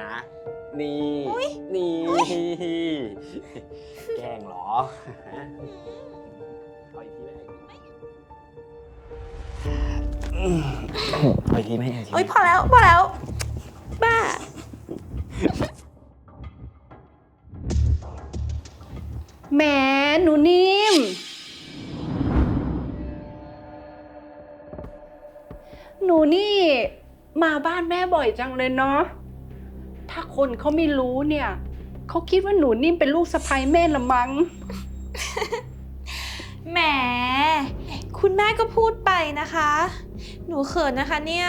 นะ นี่นี่แกล้งเหรอเอาอีกทีไหมเอาอีกทีไหมเอาอีกทีไหมโอ๊ยพอแล้วพอแล้ว บ้า แหมหนูนิ่ม หนูนี่ มาบ้านแม่บ่อยจังเลยเนาะถ้า คนเขาไม่รู้เนี่ยเขาคิดว่าหนูนิ่มเป็นลูกสะใภ้แม่ละมัง้ง แหม คุณแม่ก็พูดไปนะคะ หนูเขินนะคะเนี่ย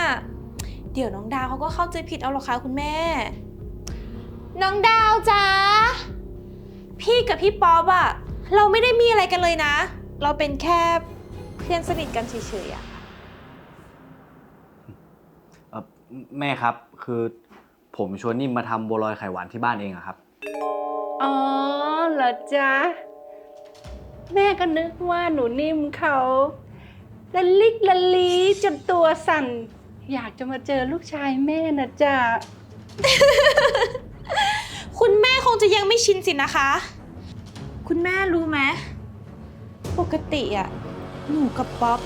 เดี๋ยวน้องดาวเขาก็เข้าใจผิดเอาหรอกค่ะคุณแม่ น้องดาวจ้าพี่กับพี่ป๊อปอะเราไม่ได้มีอะไรกันเลยนะ เราเป็นแค่เพื่อนสนิทกันเฉยๆอะเอ่อแม่ครับคือ ผมชวนนิ่มมาทำบัวลอยไข่หวานที่บ้านเองอะครับ อ๋อเหรอจ๊ะ แม่ก็นึกว่าหนูนิ่มเขาละลิกละลีจนตัวสั่น อยากจะมาเจอลูกชายแม่นะจ๊ะ คุณแม่คงจะยังไม่ชินสินะคะ คุณแม่รู้ไหมปกติอะหนูกับป๊อป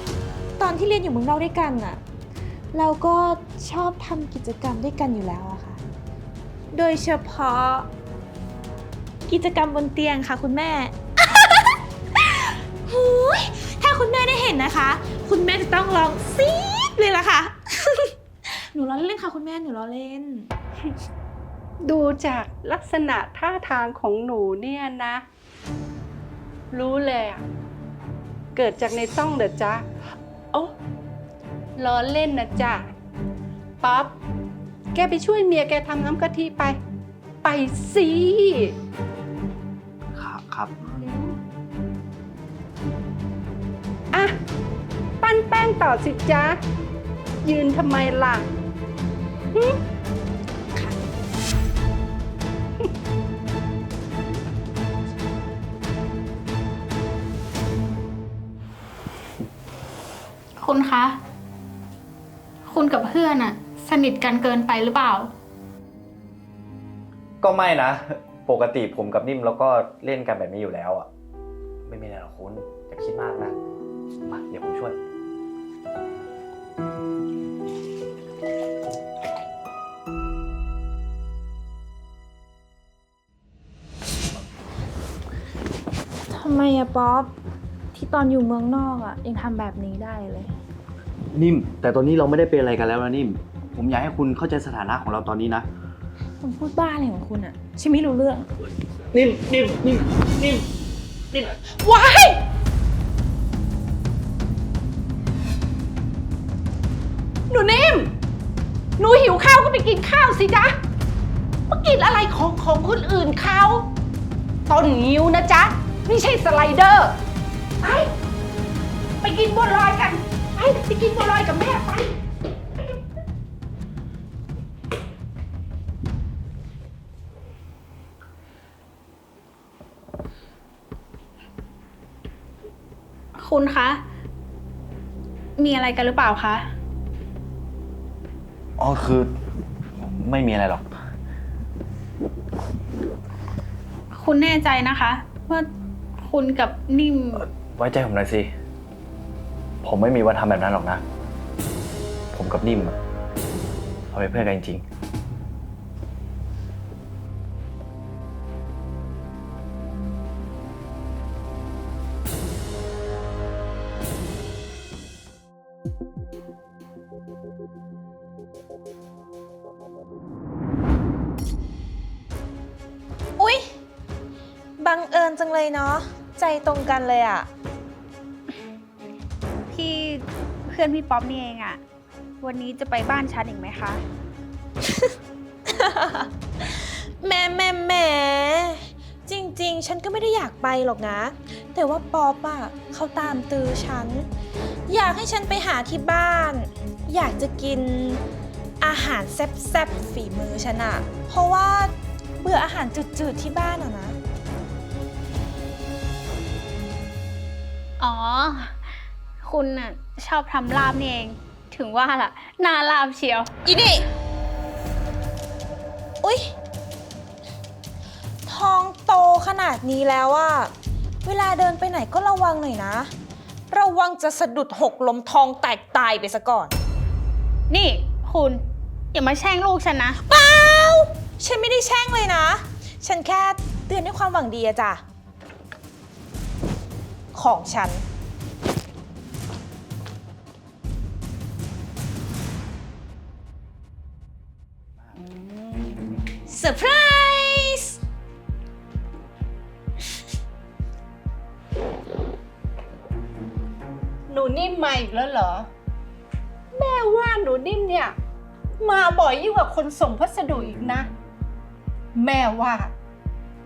ตอนที่เรียนอยู่เมืองนอกด้วยกันอะเราก็ชอบทำกิจกรรมด้วยกันอยู่แล้วอะค่ะ โดยเฉพาะ กิจกรรมบนเตียงค่ะคุณแม่ หูยถ้าคุณแม่ได้เห็นนะคะ คุณแม่จะต้องร้องซีดเลยล่ะค่ะ หนูล้อเล่นค่ะคุณแม่หนูล้อเล่น ดูจากลักษณะท่าทางของหนูเนี่ยนะ รู้เลยอะเกิดจากในต้องเด้อจ๊ะโอ้ล้อเล่นนะจ๊ะ ป๊อป แกไปช่วยเมียแกทำน้ำกะทิไป ไปสิ ครับครับ อะ ปั้นแป้งต่อสิจ๊ะ ยืนทำไมล่ะหึคุณคะ คุณกับเพื่อนอะ สนิทกันเกินไปหรือเปล่า ก็ไม่นะ ปกติผมกับนิ่มแล้วก็เล่นกันแบบนี้อยู่แล้วอะ ไม่มีอะไรหรอกคุณอย่าคิดมากนะ มาเดี๋ยวผมช่วย ทำไมอะป๊อปที่ตอนอยู่เมืองนอกอะยังทำแบบนี้ได้เลย นิ่ม แต่ตอนนี้เราไม่ได้เป็นอะไรกันแล้วนะนิ่ม ผมอยากให้คุณเข้าใจสถานะของเราตอนนี้นะ คุณพูดบ้าอะไรของคุณอะฉันไม่รู้เรื่อง นิ่มนิ่มนิ่มนิ่มนิ่มว้ายหนูนิ่ม หนูหิวข้าวก็ไปกินข้าวสิจ๊ะมากินอะไรของของคนอื่นเขาต้นงิ้วนะจ๊ะ ไม่ใช่สไลเดอร์ ไป ไปกินบัวลอยกัน ไป ไปกินบัวลอยกับแม่ไป คุณคะ มีอะไรกันหรือเปล่าคะ อ๋อคือไม่มีอะไรหรอก คุณแน่ใจนะคะ ว่าคุณกับนิ่ม ไว้ใจผมหน่อยสิ ผมไม่มีวันทำแบบนั้นหรอกนะ ผมกับนิ่มอะเราเป็นเพื่อนกันจริงอุ๊ บังเอิญจังเลยเนาะ ใจตรงกันเลยอะที่เพื่อนพี่ป๊อปนี่เองอะวันนี้จะไปบ้านฉันอีกไหมคะ แหม่แหม่แหม่จริง ๆ ฉันก็ไม่ได้อยากไปหรอกนะ แต่ว่าป๊อปอะเขาตามตือฉัน อยากให้ฉันไปหาที่บ้าน อยากจะกินอาหารแซ่บๆฝีมือฉันอะเพราะว่าเบื่ออาหารจืดๆที่บ้านอะนะ อ๋อ คุณน่ะชอบทำลาบนี่เอง ถึงว่าล่ะหน้าลาบเชียว อีนี่อุ๊ยอุ๊ย ทองโตขนาดนี้แล้วอะเวลาเดินไปไหนก็ระวังหน่อยนะ ระวังจะสะดุดหกล้มทองแตกตายไปซะก่อน นี่ คุณ อย่ามาแช่งลูกฉันนะ เปล่า ฉันไม่ได้แช่งเลยนะ ฉันแค่เตือนด้วยความหวังดีอะจ้ะ ของฉัน เซอร์ไพรส์ หนูนิ่มมาอีกแล้วเหรอ แม่ว่าหนูนิ่มเนี่ย มาบ่อยยิ่งกว่าคนส่งพัสดุอีกนะ แม่ว่า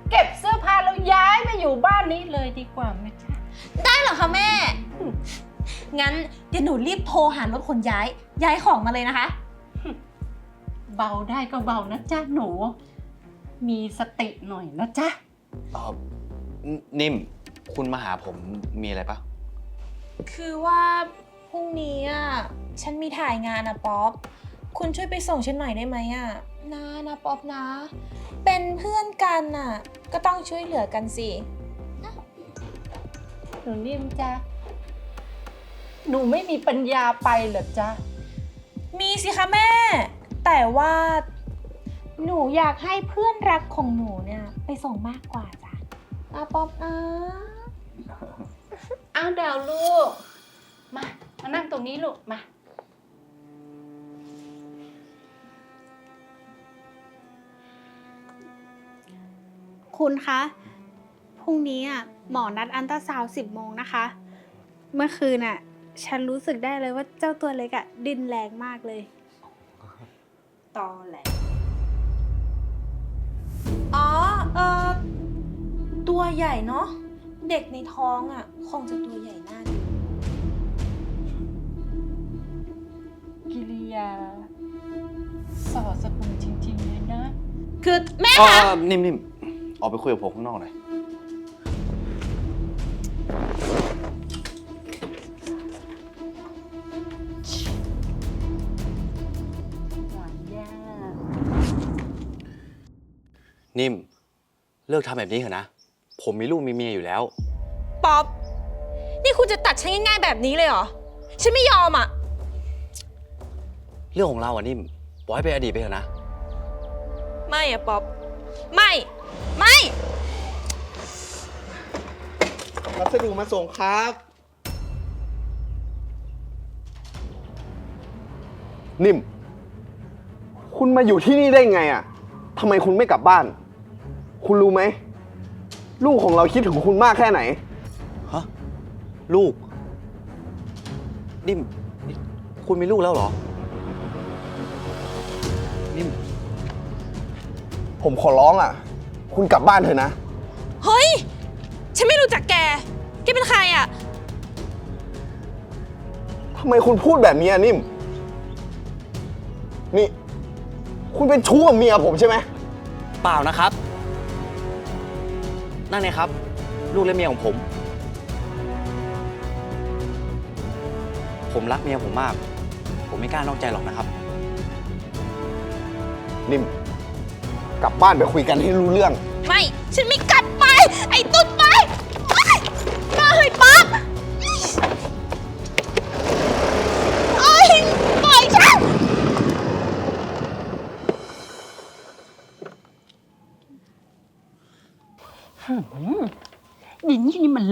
เก็บเสื้อผ้าแล้วย้ายมาอยู่บ้านนี้เลยดีกว่าไหมจ๊ะ ได้เหรอคะแม่ งั้นเดี๋ยวหนูรีบโทรหารถขนย้าย ย้ายของมาเลยนะคะ เบาได้ก็เบานะจ๊ะหนู มีสติหน่อยนะจ๊ะ เออนิ่ม คุณมาหาผมมีอะไรปะคือว่าพรุ่งนี้อะฉันมีถ่ายงานอะป๊อป คุณช่วยไปส่งฉันหน่อยได้ไหมอะนะนะป๊อปนะ เป็นเพื่อนกันอะ ก็ต้องช่วยเหลือกันสิ หนูนิ่มจ๊ะหนูไม่มีปัญญาไปเหรอจ๊ะ มีสิคะแม่ แต่ว่าหนูอยากให้เพื่อนรักของหนูเนี่ย ไปส่งมากกว่าจ้ะนะป๊อปนะอ้าวดาวลูก มา มานั่งตรงนี้ลูก มา คุณคะ พรุ่งนี้อะหมอนัดอันตราซาวสิบโมงนะคะ เมื่อคืนอะ ฉันรู้สึกได้เลยว่าเจ้าตัวเล็กอะดินแรงมากเลย ตอแหละอ๋อเออตัวใหญ่เนาะเด็กในท้องอะ คงจะตัวใหญ่น่าดูกิริยาสอสกุลจริงๆเลยนะ คือแม่อ๋อคะนิ่มนิ่มออกไปคุยกับผมข้างนอกหน่อย นิ่ม เลิกทำแบบนี้เถอะนะ ผมมีลูกมีเมียอยู่แล้ว ป๊อป นี่คุณจะตัดฉันง่ายๆแบบนี้เลยเหรอ ฉันไม่ยอมอะ เรื่องของเราอะนิ่มปล่อยให้เป็นอดีตไปเถอะนะ ไม่อะป๊อป ไม่ ไม่ พัสดุมาส่งครับ นิ่ม คุณมาอยู่ที่นี่ได้ไงอะทำไมคุณไม่กลับบ้าน คุณรู้ไหม ลูกของเราคิดถึงคุณมากแค่ไหน ฮะ ลูก นิ่มนี่คุณมีลูกแล้วเหรอ นิ่ม ผมขอร้องอะ คุณกลับบ้านเถอะนะ เฮ้ย ฉันไม่รู้จักแก แกเป็นใครอะ ทำไมคุณพูดแบบนี้อะนิ่ม นี่ คุณเป็นชู้กับเมียผมใช่ไหม เปล่านะครับ นั่นไงครับ ลูกและเมียของผม ผมรักเมียผมมาก ผมไม่กล้านอกใจหรอกนะครับ นิ่ม กลับบ้านไปคุยกันให้รู้เรื่อง ไม่ ฉันไม่กลับไป ไอ้ตุ๊ด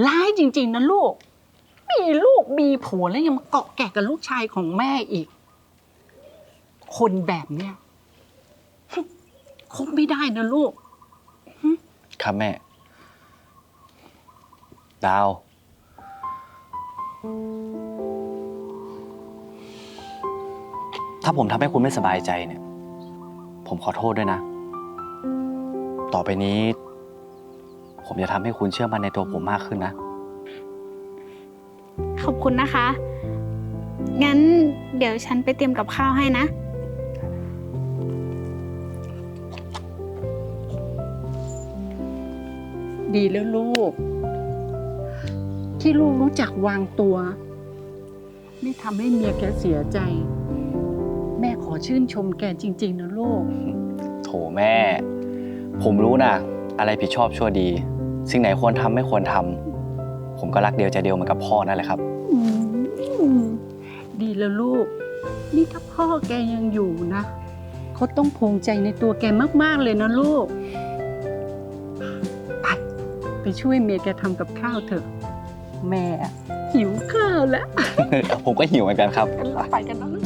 ร้ายจริง ๆนะลูก มีลูกมีผัวแล้วยังมาเกาะแกะกับลูกชายของแม่อีก คนแบบเนี้ยคบไม่ได้นะลูก ครับแม่ ดาว ถ้าผมทำให้คุณไม่สบายใจเนี่ย ผมขอโทษด้วยนะ ต่อไปนี้ ผมจะทำให้คุณเชื่อมั่นในตัวผมมากขึ้นนะ ขอบคุณนะคะ งั้นเดี๋ยวฉันไปเตรียมกับข้าวให้นะ ดีแล้วลูก ที่ลูกรู้จักวางตัว ไม่ทำให้เมียแกเสียใจ แม่ขอชื่นชมแกจริง ๆ นะลูก โถแม่ ผมรู้นะ อะไรผิดชอบชั่วดี สิ่งไหนควรทำไม่ควรทำผมก็รักเดียวใจเดียวเหมือนกับพ่อนั่นแหละครับอืมดีแล้วลูก นี่ถ้าพ่อแกยังอยู่นะเขาต้องภูมิใจในตัวแกมาก ๆ เลยนะลูก ไป ไปช่วยเมียแกทำกับข้าวเถอะ แม่หิวข้าวแล้ว ผมก็หิวเหมือนกันครับกันเราไปกันนะลูก